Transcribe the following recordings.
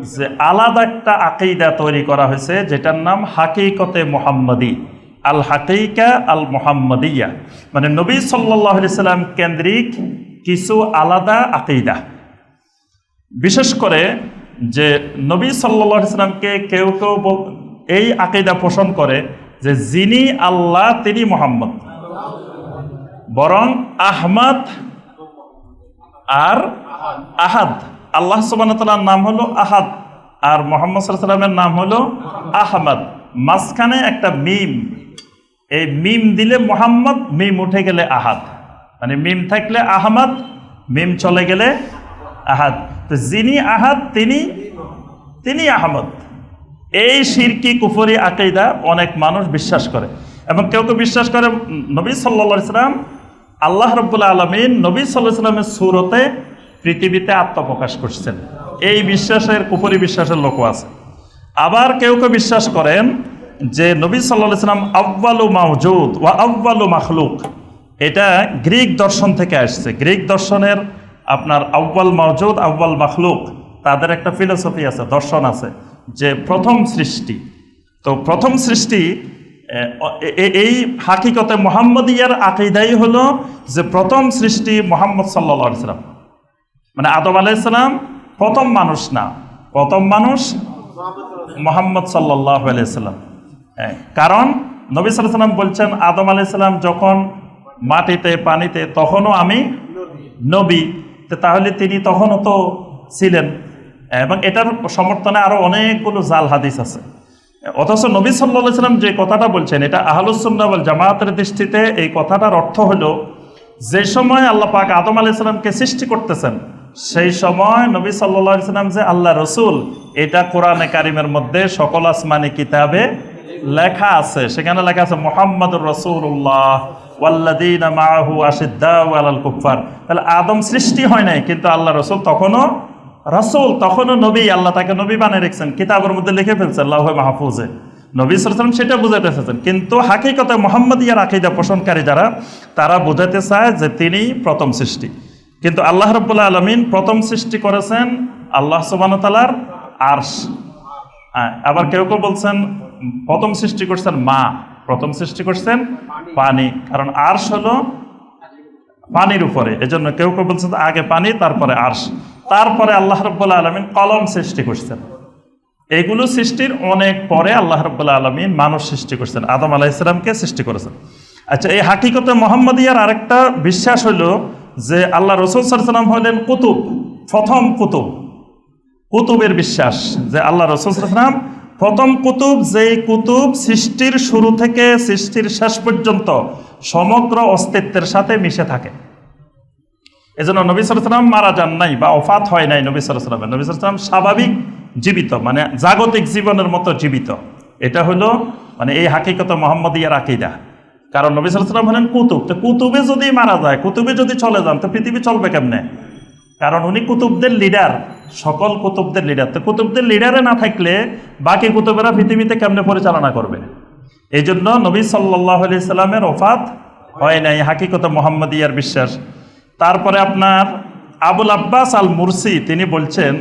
যে আলাদা একটা আকিদা তৈরি করা হয়েছে, যেটার নাম হাকিকতে মোহাম্মদী। আল হাকিকা আল মোহাম্মদিয়া। মানে নবী সাল্লাহ সাল্লাম কেন্দ্রিক কিছু আলাদা আকিদা। বিশেষ করে যে নবী সাল্লাহ সাল্লামকে কেউ কেউ এই আকিদা পোষণ করে যে যিনি আল্লাহ, তিনি মোহাম্মদ। বরং আহমদ আর আহাদ। আল্লাহ সুবাহতালার নাম হলো আহাদ, আর মোহাম্মদ সাল্লামের নাম হলো আহমদ। মাঝখানে একটা মিম, এই মিম দিলে মোহাম্মদ, মিম উঠে গেলে আহাদ। মানে মিম থাকলে আহমদ, মিম চলে গেলে আহাদ। তো যিনি আহাদ, তিনি তিনি আহমদ। এই শিরকি কুফরি আকেইদা অনেক মানুষ বিশ্বাস করে। এবং কেউ কেউ বিশ্বাস করে নবী সাল্লা ইসলাম আল্লাহ রব্বুল্লা আলমিন নবী সাল্লাহ ইসলামের সুরতে পৃথিবীতে আত্মপ্রকাশ করছেন। এই বিশ্বাসের কুফরি বিশ্বাসের লোকও আছে। আবার কেউ কেউ বিশ্বাস করেন যে নবী সাল্লাহ ইসলাম আব্বালু মাহজুদ ওয়া আব্বালু মাখলুক। এটা গ্রিক দর্শন থেকে আসছে। গ্রিক দর্শনের আপনার আব্বাল মাহজুদ আব্বাল মাখলুক, তাদের একটা ফিলোসফি আছে, দর্শন আছে যে প্রথম সৃষ্টি। তো প্রথম সৃষ্টি এই হাকিকতে মোহাম্মদিয়ার আকিদাই হলো যে প্রথম সৃষ্টি মোহাম্মদ সাল্লা সাল্লাম। মানে আদম আলাইসালাম প্রথম মানুষ না। প্রথম মানুষ মোহাম্মদ সাল্লাহ আলাইসাল্লাম হ্যাঁ, কারণ নবী সাল্লাম বলছেন আদম আলাইসাল্লাম যখন মাটিতে পানিতে তখনও আমি নবী। তাহলে তিনি তখনও তো ছিলেন। এবং এটার সমর্থনে আরও অনেকগুলো জাল হাদিস আছে। অথচ নবী সাল্লা সাল্লাম যে কথাটা বলছেন এটা আহলুসুল্লাহ জামায়াতের দৃষ্টিতে এই কথাটার অর্থ হলো যে সময় আল্লাহ পাক আদম আলাইসাল্লামকে সৃষ্টি করতেছেন সেই সময় নবী সাল্লা সাল্লাম যে আল্লাহ রসুল, এটা কোরআনে কারিমের মধ্যে সকল আসমানি কিতাবে লেখা আছে। সেখানে লেখা আছে, মোহাম্মদুর রসুল্লাহ ওয়াল্লাদিন মাহু আশিদ্দাউ আলাল কুফার তাহলে আদম সৃষ্টি হয় নাই, কিন্তু আল্লাহ রসুল তখনও রাসূল, তখনও নবী, আল্লাহ তাকে নবী বানিয়ে রেখেছেন, কিতাবের মধ্যে লিখে ফেলছেন আল্লাহ মাহফুজে। নবী সালাম সেটা বুঝাতে এসেছেন, কিন্তু হাকিকতে মোহাম্মদ ইয়ার আকিদা পোষণকারী যারা, তারা বোঝাতে চায় যে তিনি প্রথম সৃষ্টি। কিন্তু আল্লাহ রব্বুল্লাহ আলমিন প্রথম সৃষ্টি করেছেন আল্লাহ সুবানতালার আরশ। হ্যাঁ, আবার কেউ কেউ বলছেন প্রথম সৃষ্টি করছেন মা প্রথম সৃষ্টি করছেন পানি। কারণ আরশ হলো পানির উপরে এজন্য কেউ কেউ বলছেন আগে পানি তারপরে আরশ। তারপরে আল্লাহ রব্বুল্লাহ আলমিন কলম সৃষ্টি করছেন। এগুলো সৃষ্টির অনেক পরে আল্লাহ রব্বুল্লাহ আলমিন মানুষ সৃষ্টি করছেন। আদম আলাহ ইসলামকে সৃষ্টি করেছেন। আচ্ছা এই হাকিকতে মোহাম্মদিয়ার আরেকটা বিশ্বাস হলো যে আল্লাহ রসুল সাল্লাম হলেন কুতুব, প্রথম কুতুব। কুতুবের বিশ্বাস যে আল্লাহ রসুলাম প্রথম কুতুব যেই কুতুব সৃষ্টির শুরু থেকে সৃষ্টির শেষ পর্যন্ত সমগ্র অস্তিত্বের সাথে মিশে থাকে। এজন্য নবী সালাম মারা যান নাই বা অফাত হয় নাই নবী সালামের নবী সালাম স্বাভাবিক জীবিত মানে জাগতিক জীবনের মতো জীবিত। এটা হলো মানে এই হাকিকত মোহাম্মদ ইয়ার আকিদা। কারণ নবী সালাম হলেন কুতুব। তো কুতুবে যদি মারা যায়, কুতুবে যদি চলে যান, তো পৃথিবী চলবে কেমনে? কারণ উনি কুতুবদের লিডার সকল কুতুবদের লিডার তো কুতুবদের লিডারে না থাকলে বাকি কুতুবেরা পৃথিবীতে কেমনে পরিচালনা করবে? এই জন্য নবী সাল্লাহ আলি সাল্লামের ওফাত হয় নাই, হাকিকত মোহাম্মদ ইয়ার বিশ্বাস। তারপরে আপনার আবুল আব্বাস আল মুরসি তিনি বলছেন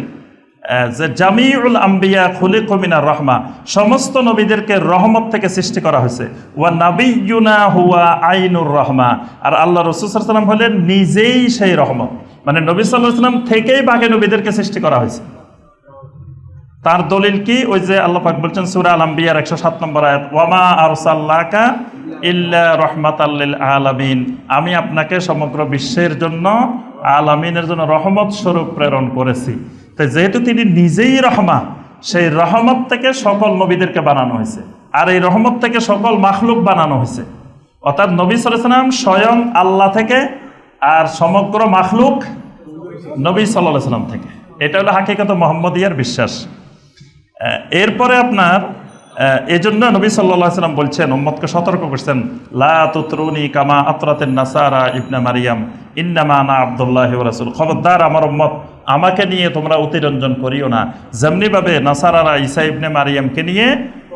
যে জামিউল আম্বিয়া খুলি কমিনার রহমা, সমস্ত নবীদেরকে রহমত থেকে সৃষ্টি করা হয়েছে। ওয়া নাবিয়ুনা হুয়া আইনুর রহমা। আর আল্লাহ রসুল সাল্লাম হলেন নিজেই সেই রহমত। মানে নবী সাল্লাহ সাল্লাম থেকেই বাঘে নবীদেরকে সৃষ্টি করা হয়েছে। তার দলিল কি? ওই যে আল্লাহ পাক বলছেন সূরা আল আম্বিয়ার 107 নম্বর আয়াত, ওয়ামা আরসাল্লাকা ইল্লা রাহমাতাল্লিল আলামিন। আমি আপনাকে সমগ্র বিশ্বের জন্য আলামিনের জন্য রহমত স্বরূপ প্রেরণ করেছি। তাই যেহেতু তিনি নিজেই রহমা, সেই রহমত থেকে সকল নবীদেরকে বানানো হয়েছে। আর এই রহমত থেকে সকল মাখলুক বানানো হয়েছে। অর্থাৎ নবী সাল্লাম স্বয়ং আল্লাহ থেকে আর সমগ্র মাখলুক নবী সাল্লাহ সাল্লাম থেকে। এটা হলো হাকিকত মোহাম্মদিয়ার বিশ্বাস। এরপরে আপনার এই জন্য নবী সাল্লাহ সাল্লাম বলছেন, উম্মতকে সতর্ক করছেন, লা তুতরুনি কামা আতরাতেন নাসারা ইবনা মারিয়াম, ইন্নামা না আবদুল্লাহ রাসুল। খবরদার, আমার উম্মত আমাকে নিয়ে তোমরা অতিরঞ্জন করিও না। যেমনিভাবে নাসারারা ইসা ইবনে মারিয়ামকে নিয়ে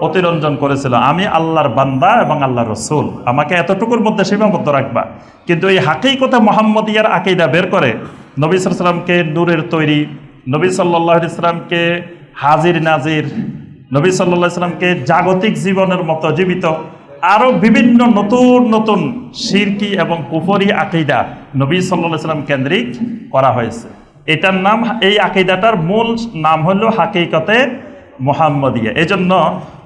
অতিরঞ্জন করেছিল, আমি আল্লাহর বান্দা এবং আল্লাহর রসুল। আমাকে এতটুকুর মধ্যে সীমাবদ্ধ রাখবা। কিন্তু এই হাকেই কথা মোহাম্মদিয়ার আকিদা বের করে, নবী সাল্লামকে নূরের তৈরি, নবী সাল্লাহ ইসলামকে হাজির নাজির, নবী সাল্লাহ সাল্লামকে জাগতিক জীবনের মতো জীবিত আরও বিভিন্ন নতুন নতুন শিরকি এবং কুফরি আকিদা নবী সাল্লাহ সাল্লাম কেন্দ্রিক করা হয়েছে। এটার নাম, এই আকিদাটার মূল নাম হলো হাকিকতে মোহাম্মদিয়া। এজন্য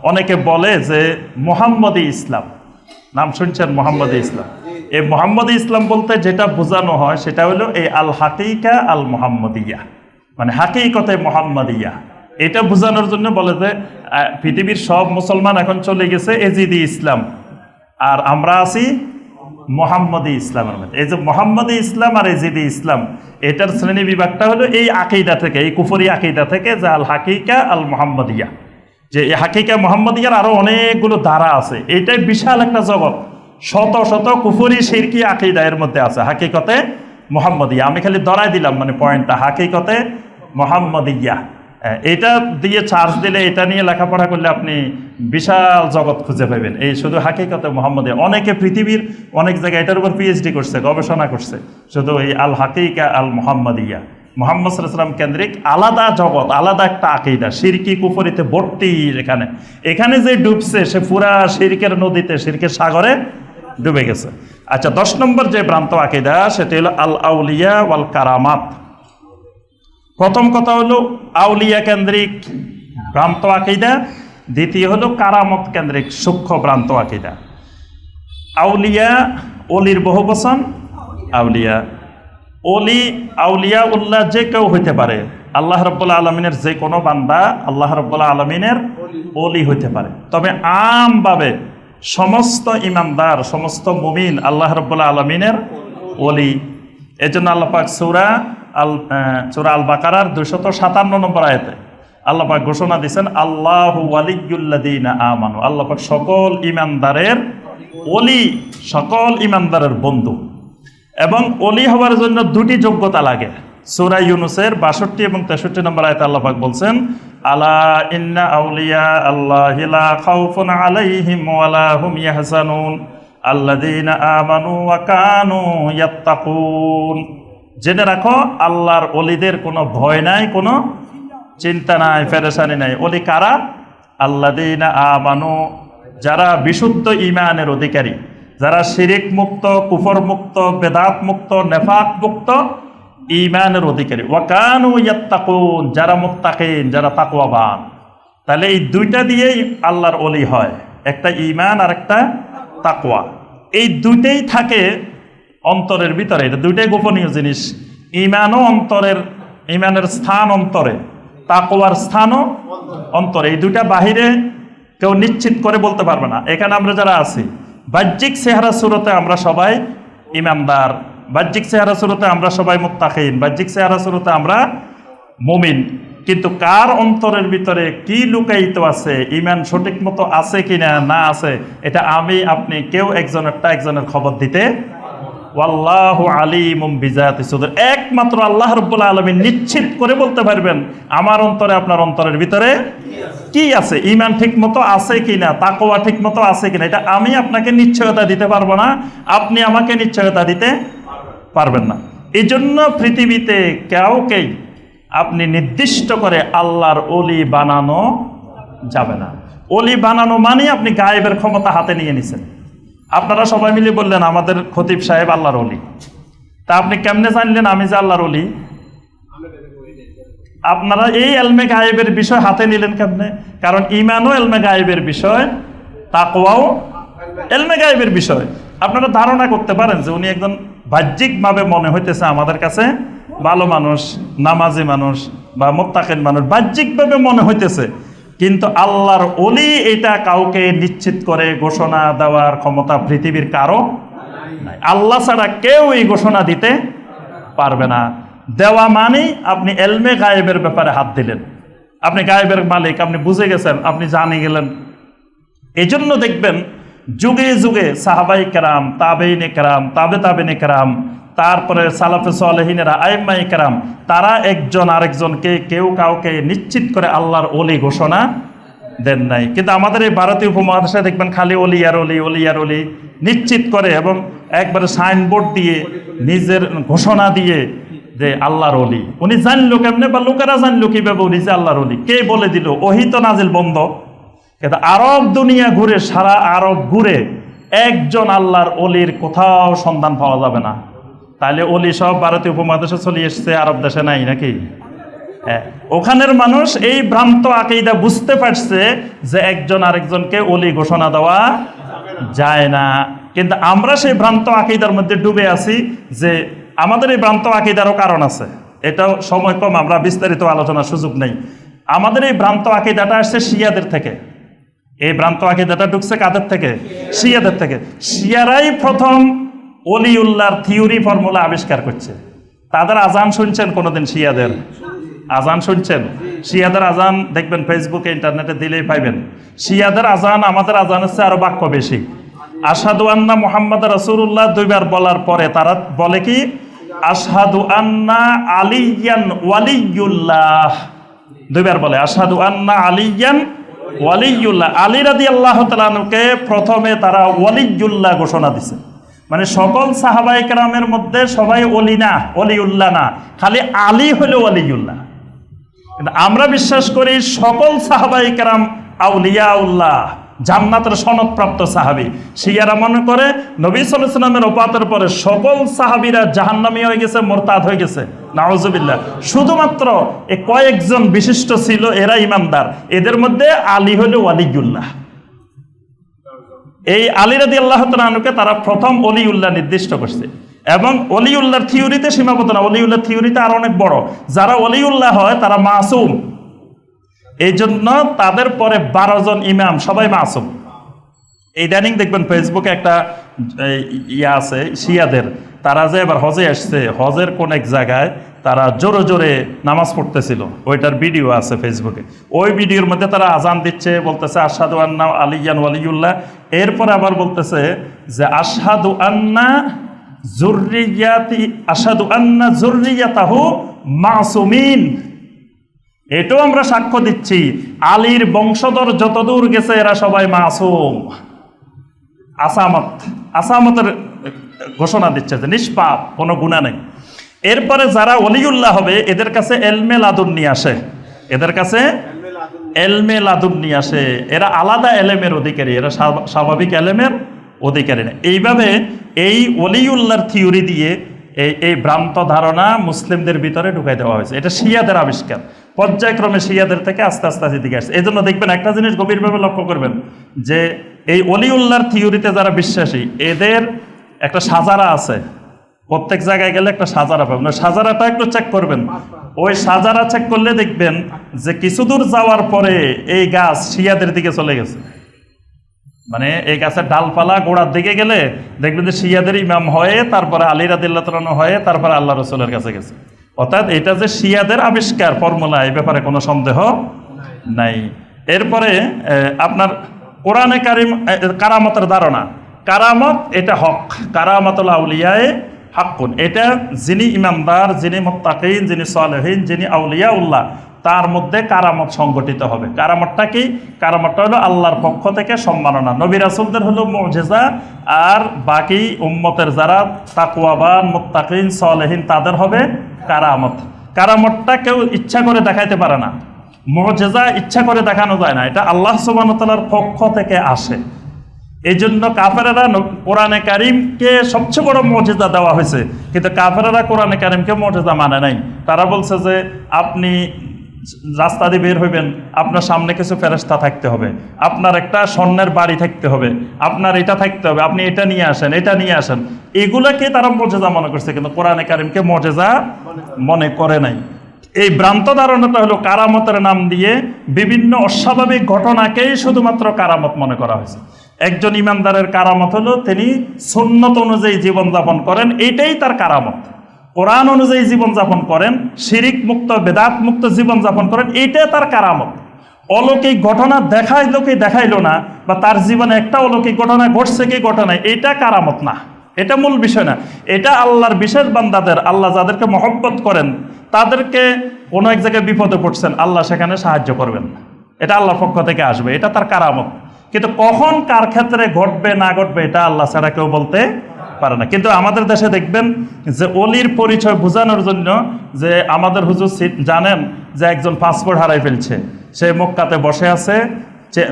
অনেকে বলে যে মোহাম্মদী ইসলাম। নাম শুনছেন মোহাম্মদী ইসলাম? এই মোহাম্মদী ইসলাম বলতে যেটা বোঝানো হয় সেটা হলো এই আল হাকিকা আল মোহাম্মদিয়া। মানে হাকিকতে মোহাম্মদিয়া। এটা বোঝানোর জন্য বলে যে পৃথিবীর সব মুসলমান এখন চলে গেছে এজিদি ইসলাম। আর আমরা আছি মোহাম্মদী ইসলামের মধ্যে এই যে মোহাম্মদী ইসলাম আর এজিদি ইসলাম, এটার শ্রেণি বিভাগটা হলো এই আকিদা থেকে, এই কুফরি আকিদা থেকে যে আল হাকিকা আল মোহাম্মদিয়া। যে এই হাকিকা মোহাম্মদিয়ার আরও অনেকগুলো ধারা আছে। এটাই বিশাল একটা জগৎ। শত শত কুফরি শিরকি আকিদা এর মধ্যে আছে। হাকিকতে মোহাম্মদিয়া। আমি খালি ধরাই দিলাম মানে পয়েন্টটা হাকিকতে মোহাম্মদিয়া। এটা দিয়ে চার্জ দিলে এটা নিয়ে লেখাপড়া করলে আপনি বিশাল জগৎ খুঁজে পাবেন। এই শুধু হাকিকতে মোহাম্মদে, অনেকে পৃথিবীর অনেক জায়গায় এটার উপর পিএইচডি করছে, গবেষণা করছে। শুধু এই আল হাকিকা আল মোহাম্মদিয়া। মোহাম্মদ সাল্লাম কেন্দ্রিক আলাদা জগৎ, আলাদা একটা আকিদা সিরকি কুফরিতে ভর্তি এখানে। এখানে যে ডুবছে, সে পুরা সিরকের নদীতে সিরকের সাগরে ডুবে গেছে। আচ্ছা দশ নম্বর যে ভ্রান্ত আকিদা, সেটি হলো আল আউলিয়া ওয়াল কারামাত। প্রথম কথা হলো আউলিয়া কেন্দ্রিক ভ্রান্ত আকিদা, দ্বিতীয় হলো কারামত কেন্দ্রিক সূক্ষ্ম ভ্রান্ত আকিদা। আউলিয়া অলির বহু বচন আউলিয়া অলি, আউলিয়া উল্লাহ যে কেউ হইতে পারে, আল্লাহ রব্বুল্লাহ আলমিনের যে কোনো বান্দা আল্লাহ রব্বুল্লাহ আলমিনের অলি হইতে পারে। তবে আমভাবে সমস্ত ইমানদার, সমস্ত মুমিন আল্লাহ রব্বুল্লাহ আলমিনের অলি। এজন্য আল্লাহ পাক সৌরা আল চোরা আল বাকারার দুশত সাতান্ন নম্বর আয়তে আল্লাহ পাক ঘোষণা দিচ্ছেন আল্লাহ ওয়ালিউল্লাদিন আমানু। আল্লাহ পাক সকল ইমানদারের অলি সকল ইমানদারের বন্ধু। এবং অলি হওয়ার জন্য দুটি যোগ্যতা লাগে। সুরা ইউনুসের বাষট্টি এবং তেষট্টি নম্বর আয়তে আল্লাহ পাক বলছেন, আলা ইন্না আউলিয়া আল্লাহ খাউফুন আলাইহিম ওয়ালা হুম ইয়াহজানুন। আল্লাযীনা আমানু ওয়া কানু ইয়াত্তাকুন। জেনে রাখো, আল্লাহর অলিদের কোনো ভয় নাই, কোনো চিন্তা নাই, ফেরেশানি নাই। অলি কারা? আল্লাযীনা আমানু, যারা বিশুদ্ধ ইমানের অধিকারী, যারা শিরিক মুক্ত, কুফর মুক্ত, বেদাত মুক্ত, নেফাক মুক্ত ইমানের অধিকারী। ওয়াকানু ইয়াত্তাকুন, যারা মুত্তাকিন, যারা তাকওয়াবান। তাহলে এই দুইটা দিয়েই আল্লাহর অলি হয়, একটা ইমান আর একটা তাকুয়া এই দুইটাই থাকে অন্তরের ভিতরে, এটা দুইটাই গোপনীয় জিনিস। ইমানও অন্তরের ইমানের স্থান অন্তরে, তাকওয়ার স্থানও অন্তরে। এই দুইটা বাহিরে কেউ নিশ্চিত করে বলতে পারবে না। এখানে আমরা যারা আছি, বাহ্যিক চেহারা সুরতে আমরা সবাই ইমানদার বাহ্যিক চেহারা সুরতে আমরা সবাই মুত্তাকিন। বাহ্যিক চেহারা সুরতে আমরা মুমিন। কিন্তু কার অন্তরের ভিতরে কি লুকায়িত আছে ইমান সঠিক মতো আছে কিনা, না আছে, এটা আমি, আপনি কেউ একজনেরটা একজনের খবর দিতে একমাত্র আল্লাহ রব্বুল আলমী নিশ্চিত করে বলতে পারবেন, আমার অন্তরে, আপনার অন্তরের ভিতরে কি আছে? ইমান ঠিক মতো আছে কিনা? তাকোয়া ঠিক মতো আছে কিনা? এটা আমি আপনাকে নিশ্চয়তা দিতে পারব না। আপনি আমাকে নিশ্চয়তা দিতে পারবেন না। এই জন্য পৃথিবীতে কাউকেই আপনি নির্দিষ্ট করে আল্লাহর অলি বানানো যাবে না। অলি বানানো মানে আপনি গায়েবের ক্ষমতা হাতে নিয়ে নিছেন। আপনারা সবাই মিলে বললেন, আমাদের খতিব সাহেব আল্লাহর অলি তা আপনি কেমনে জানলেন আমি যে আল্লাহর অলি আপনারা এই এলমে গায়েবের বিষয় হাতে নিলেন কেমনে? কারণ ইমানও এলমে গায়েবের বিষয়, তাকওয়াও এলমে গায়েবের বিষয়। আপনারা ধারণা করতে পারেন যে উনি একজন বাহ্যিকভাবে মনে হইতেছে আমাদের কাছে ভালো মানুষ, নামাজি মানুষ বা মোত্তাকেন মানুষ, বাহ্যিকভাবে মনে হইতেছে। কিন্তু আল্লাহর অলি এটা কাউকে নিশ্চিত করে ঘোষণা দেওয়ার ক্ষমতা পৃথিবীর কারও আল্লাহ ছাড়া কেউ এই ঘোষণা দিতে পারবে না। দেওয়া মানে আপনি এলমে গায়েবের ব্যাপারে হাত দিলেন। আপনি গায়েবের মালিক, আপনি বুঝে গেছেন, আপনি জানে গেলেন। এই জন্য দেখবেন যুগে যুগে সাহাবাই কেরাম, তাবেইনে কেরাম, তাবে তাবেনে কেরাম, তারপরে সালাফে সালেহিনেরা আইমাই কেরাম, তারা একজন আরেকজনকে কেউ কাউকে নিশ্চিত করে আল্লাহর অলি ঘোষণা দেন নাই। কিন্তু আমাদের এই ভারতীয় উপমহাদেশে দেখবেন খালি অলি আর অলি অলি আর অলি নিশ্চিত করে এবং একবারে সাইনবোর্ড দিয়ে নিজের ঘোষণা দিয়ে যে আল্লাহর অলি উনি জানলো কেমনে বা লোকেরা জানলো কীভাবে উনি যে আল্লাহর অলি কে বলে দিল? ওহি তো নাজিল বন্ধ। কিন্তু আরব দুনিয়া ঘুরে সারা আরব ঘুরে একজন আল্লাহর অলির কোথাও সন্ধান পাওয়া যাবে না। তাহলে অলি সব ভারতীয় উপমহাদেশে চলে এসছে আরব দেশে নাই নাকি? হ্যাঁ, ওখানের মানুষ এই ভ্রান্ত আকেইদা বুঝতে পারছে যে একজন আরেকজনকে অলি ঘোষণা দেওয়া যায় না। কিন্তু আমরা সেই ভ্রান্ত আকিদার মধ্যে ডুবে আছি যে আমাদের এই ভ্রান্ত আকিদারও কারণ আছে। এটাও সময় কম আমরা বিস্তারিত আলোচনার সুযোগ নেই। আমাদের এই ভ্রান্ত আকিদাটা আসছে শিয়াদের থেকে। এই ভ্রান্ত আকিদাটা ঢুকছে কাদের থেকে? শিয়াদের থেকে। শিয়ারাই প্রথম অলিউল্লাহর থিওরি ফর্মুলা আবিষ্কার করছে। তাদের আজান শুনছেন কোনোদিন শিয়াদের? আজান শুনছেন? শিয়াদের আজান দেখবেন ফেসবুকে, ইন্টারনেটে দিলেই পাইবেন। শিয়াদের আজান আমাদের আজান হচ্ছে আরও বাক্য বেশি। আসাদু আন্না মোহাম্মদ রসুল্লাহ দুইবার বলার পরে তারা বলে কি? আসাদু আন্না আলিয়ান ওয়ালিউল্লাহ দুইবার বলে আসাদু আন্না আলিয়ান ওয়ালিউল্লাহ আলী রাদি আল্লাহ তালানুকে প্রথমে তারা ওয়ালিউল্লাহ ঘোষণা দিছে। মানে সকল সাহাবাই কেরামের মধ্যে সবাই অলি না অলিউল্লাহ না। খালি আলী হলো অলিউল্লাহ কিন্তু আমরা বিশ্বাস করি সকল সাহাবাই কেরাম আউলিয়াউল্লাহ। জান্নাতের সনদপ্রাপ্ত সাহাবি। শিয়ারা মনে করে নবী সাল্লামের ওপাতের পরে সকল সাহাবিরা জাহান্নামি হয়ে গেছে, মোরতাদ হয়ে গেছে। নাওজবিল্লাহ শুধুমাত্র এ কয়েকজন বিশিষ্ট ছিল, এরা ইমানদার। এদের মধ্যে আলী হলো ওয়ালিউল্লাহ। এই আলী রাদি আল্লাহ তালুকে তারা প্রথম অলিউল্লাহ নির্দিষ্ট করছে। এবং অলিউল্লাহর থিওরিতে সীমাবদ্ধ না অলিউল্লাহ থিওরিতে আর অনেক বড়। যারা অলিউল্লাহ হয়, তারা মাসুম। এই জন্য তাদের পরে বারো জন ইমাম, সবাই মাসুম। ইদানিং দেখবেন ফেসবুকে একটা ইয়া আছে, শিয়াদের। তারা যে এবার হজে আসছে, হজের কোন এক জায়গায় তারা জোরে জোরে নামাজ পড়তেছিল। ওইটার ভিডিও আছে ফেসবুকে ওই ভিডিওর মধ্যে তারা আজান দিচ্ছে, বলতেছে আসাদু আন্না আলিয়ান ওয়ালিউল্লাহ। এরপরে আবার বলতেছে যে আসাদু আন্না জুরিয়াতি আসাদু আন্না জুরিয়াতাহু মাসুমিন। এটাও আমরা সাক্ষ্য দিচ্ছি। আলীর বংশধর যতদূর গেছে, এরা সবাই মাসুম। আসামত, আসামতের ঘোষণা দিচ্ছে যে নিষ্পাপ, কোনো গুণা নেই। এরপরে যারা অলিউল্লাহ হবে, এদের কাছে এলমে লাদুন নিয়ে আসে। এদের কাছে এলমে লাদুন নিয়ে আসে। এরা আলাদা এলেমের অধিকারী, এরা স্বাভাবিক এলেমের অধিকারী না। এইভাবে এই অলিউল্লাহর থিওরি দিয়ে এই এই ভ্রান্ত ধারণা মুসলিমদের ভিতরে ঢুকাই দেওয়া হয়েছে। এটা শিয়াদের আবিষ্কার। পর্যায়ক্রমে শিয়াদের থেকে আস্তে আস্তে আস্তে দিকে আসছে। এই জন্য দেখবেন একটা জিনিস গভীরভাবে লক্ষ্য করবেন যে এই অলিউল্লাহর থিওরিতে যারা বিশ্বাসী, এদের একটা সাজারা আছে। প্রত্যেক জায়গায় গেলে একটা সাজারা পাবেন। সাজারাটা একটু চেক করবেন। ওই সাজারা চেক করলে দেখবেন যে কিছু দূর যাওয়ার পরে এই গাছ শিয়াদের দিকে চলে গেছে। মানে এই গাছের ডালপালা গোড়ার দিকে গেলে দেখবেন যে শিয়াদের ইমাম হয়ে, তারপরে আলী রাদিল্লাহ তালানো হয়ে, তারপরে আল্লাহ রসুলের কাছে গেছে। অর্থাৎ এটা যে শিয়াদের আবিষ্কার ফর্মুলা, এই ব্যাপারে কোনো সন্দেহ নাই। এরপরে আপনার কোরআনে কারিম কারামতের ধারণা। কারামত এটা হক, কারামতুল আউলিয়ায় হাক্কুন। এটা যিনি ইমানদার, যিনি মোত্তাকিন, যিনি সালেহীন, যিনি আউলিয়া উল্লাহ তার মধ্যে কারামত সংগঠিত হবে। কারামতটা কি? কারামতটা হলো আল্লাহর পক্ষ থেকে সম্মাননা। নবী রাসুলদের হলো মজেজা, আর বাকি উম্মতের যারা তাকুয়াবান মোত্তাকিন, সালেহীন, তাদের হবে কারামত। কারামতটা কেউ ইচ্ছা করে দেখাইতে পারে না। মজেজা ইচ্ছা করে দেখানো যায় না। এটা আল্লাহ সুবাহতালার পক্ষ থেকে আসে। এই জন্য কাফেরারা কোরআনে কারিমকে সবচেয়ে বড় মর্যাদা দেওয়া হয়েছে। কিন্তু কাফেরারা কোরআনে কারিমকে মর্যাদা মানে নাই। তারা বলছে যে, আপনি রাস্তা দিয়ে বের হইবেন, আপনার সামনে কিছু ফেরস্তা থাকতে হবে। আপনার একটা স্বর্ণের বাড়ি থাকতে হবে। আপনার এটা থাকতে হবে, আপনি এটা নিয়ে আসেন, এটা নিয়ে আসেন। এগুলাকে তারা মর্যাদা মনে করছে, কিন্তু কোরআনে কারিমকে মর্যাদা মনে করে নাই। এই ভ্রান্ত ধারণাটা হলো কারামতের নাম দিয়ে বিভিন্ন অস্বাভাবিক ঘটনাকেই শুধুমাত্র কারামত মনে করা হয়েছে। একজন ইমানদারের কারামত হলো, তিনি সুন্নত অনুযায়ী জীবনযাপন করেন, এটাই তার কারামত। কোরআন অনুযায়ী জীবনযাপন করেন, শিরিক মুক্ত, বেদাত মুক্ত জীবনযাপন করেন এইটাই তার কারামত। অলৌকিক ঘটনা দেখাইলো কি দেখাইলো না, বা তার জীবনে একটা অলৌকিক ঘটনা ঘটছে কি ঘটনা এটা কারামত না। এটা মূল বিষয় না। এটা আল্লাহর বিশেষ বান্দাদের, আল্লাহ যাদেরকে মহব্বত করেন, তাদেরকে কোনো এক জায়গায় বিপদে পড়ছেন, আল্লাহ সেখানে সাহায্য করবেন এটা আল্লাহর পক্ষ থেকে আসবে, এটা তার কারামত। কিন্তু কখন কার ক্ষেত্রে ঘটবে, না ঘটবে, এটা আল্লাহ ছাড়া কেউ বলতে পারে না। কিন্তু আমাদের দেশে দেখবেন যে অলির পরিচয় বোঝানোর জন্য যে আমাদের হুজুর জানেন যে একজন পাসপোর্ট হারাই ফেলছে। সে মক্কাতে বসে আছে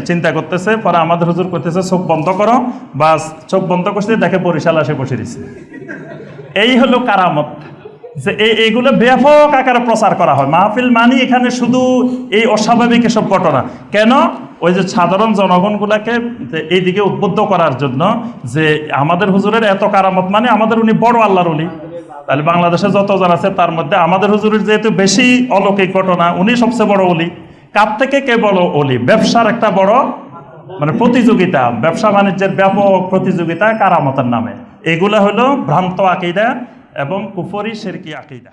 চিন্তা করতেছে, পরে আমাদের হুজুর করতেছে চোখ বন্ধ করো। বা চোখ বন্ধ করছে দেখে বরিশাল আসে বসে দিছে এই হলো কারামত যে এই এইগুলো ব্যাপক আকারে প্রচার করা হয়। মাহফিল মানি এখানে শুধু এই অস্বাভাবিক এসব ঘটনা। কেন? ওই যে সাধারণ জনগণগুলাকে এইদিকে উদ্বুদ্ধ করার জন্য যে আমাদের হুজুরের এত কারামত মানে আমাদের উনি বড় আল্লাহর উনি তাহলে বাংলাদেশে যতজন আছে তার মধ্যে আমাদের হুজুরের যেহেতু বেশি অলৌকিক ঘটনা, উনি সবচেয়ে বড় অলি কার থেকে কে বড় অলি ব্যবসার একটা বড় মানে প্রতিযোগিতা, ব্যবসা বাণিজ্যের ব্যাপক প্রতিযোগিতা কারামতের নামে। এগুলা হলো ভ্রান্ত আকিদা এবং কুফরি, শেরকি আকিদা।